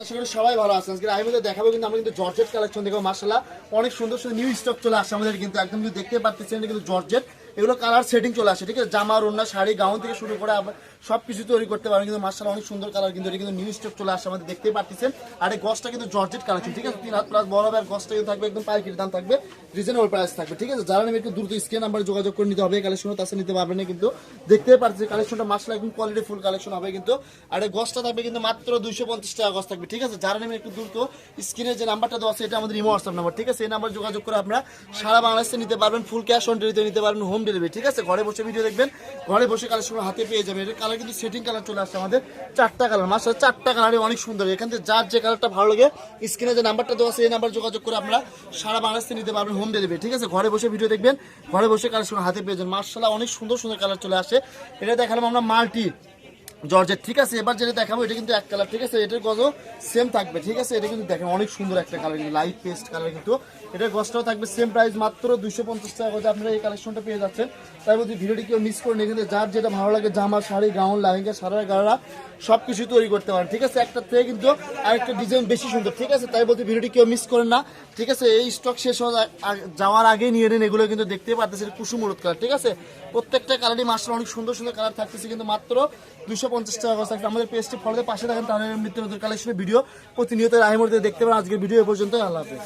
আশা সবাই ভালো আছেন আজকে আমি দেখাবো কিন্তু আমরা কিন্তু জর্জেট কালেকশন দেখব মার্শাল্লাহ অনেক সুন্দর সুন্দর নিউ স্টক চলে আসছে আমাদের কিন্তু, একদম কিন্তু দেখতে পাচ্ছেন কিন্তু জর্জেট। এগুলো কালার সেটিং চলে আসে, ঠিক আছে? জামা, ওড়না, শাড়ি গাউন থেকে শুরু করে সব কিছু তৈরি করতে পারেন কিন্তু মার্শাল অনেক সুন্দর কালার কিন্তু এটা কিন্তু নিউ স্টক চলে আসে, আমাদের দেখতেই পাচ্ছেন আর এই গছটা কিন্তু জর্জেট কালেকশন ঠিক আছে? তিন হাত প্লাস বড় হবে আর গছটা কিন্তু থাকবে একদম পাইকারি দাম থাকবে রিজনেবল প্রাইস থাকবে, ঠিক আছে? যারা নেবে একটু দ্রুত স্ক্রিন নাম্বারে যোগাযোগ করে নিতে হবে কালেকশন তাছে নিতে পারবেন না কিন্তু। দেখতেই পাচ্ছি কালেকশনটা মার্শাল একদম কোয়ালিটি ফুল কালেকশন হবে কিন্তু। আর এই গছটা থাকবে কিন্তু মাত্র দুইশো পঞ্চাশ টাকা গছ থাকবে, ঠিক আছে? যারা নেবে একটু দ্রুত স্ক্রিনে যে নাম্বারটা দেওয়া আছে, এটা আমাদের ইমো হোয়াটসঅ্যাপ নাম্বার ঠিক আছে? এই নাম্বার যোগাযোগ করে আপনারা সারা বাংলাদেশে নিতে পারবেন ফুল ক্যাশ অন ডেলিভারি নিতে পারবেন হোম ডেলিভারি ঠিক আছে? ঘরে বসে ভিডিও দেখবেন। ঘরে বসে কালেকশন হাতে পেয়ে যাবেন। এটা কালার কিন্তু সেটিং কালার চলে আসছে আমাদের। চারটা কালার মাসে চারটা কালারে অনেক সুন্দর। এখান থেকে যার যে কালারটা ভালো লাগে স্ক্রিনে যে নাম্বারটা দেওয়া আছে, এই নাম্বার যোগাযোগ করে আমরা সারা বাংলাদেশে নিতে পারবেন হোম ডেলিভারি ঠিক আছে? ঘরে বসে ভিডিও দেখবেন। ঘরে বসে কালেকশন হাতে পেয়ে যাবেন। মার্শাল্লাহ অনেক সুন্দর সুন্দর কালার চলে আসে। এটা দেখালাম আমরা মাল্টি। জর্জেট, ঠিক আছে? এবার যেটা দেখাবো, এটা কিন্তু এক কালার ঠিক আছে? এটার গজ সেম থাকবে, ঠিক আছে? এটা কিন্তু দেখেন, অনেক সুন্দর একটা কালার কিন্তু লাইট পেস্ট কালার কিন্তু। এটার গজটাও থাকবে সেম প্রাইস মাত্র দুশো পঞ্চাশ টাকা গজে আপনারা এই কালেকশনটা পেয়ে যাচ্ছেন। তাই বলছি, ভিডিওটি কেউ মিস করেন, এখানে যার যেটা ভালো লাগে, জামা, শাড়ি গাউন লাহেঙ্গা সারা গাড়া সব কিছু তৈরি করতে পারেন, ঠিক আছে? একটা থেকে কিন্তু আরেকটা ডিজাইন বেশি সুন্দর, ঠিক আছে? তাই বলতে ভিডিওটি কেউ মিস করেন না, ঠিক আছে? এই স্টক শেষ হওয়ার যাওয়ার আগেই নিয়ে নেন, এগুলো কিন্তু দেখতে পাচ্ছেন কুসুম কালার ঠিক আছে? প্রত্যেকটা কালারই মাসের অনেক সুন্দর সুন্দর কালার থাকতেছে, কিন্তু মাত্র দুশো পঞ্চাশ টাকা করে থাকবে। আমাদের পেজটি ফলোতে পাশে থাকেন, তাহলে নিত্য কালেকশনের ভিডিও প্রতিনিয়ত রাহিমুরতে দেখতে পারেন। আজকের ভিডিও এ পর্যন্ত আল্লাহ হাফেজ।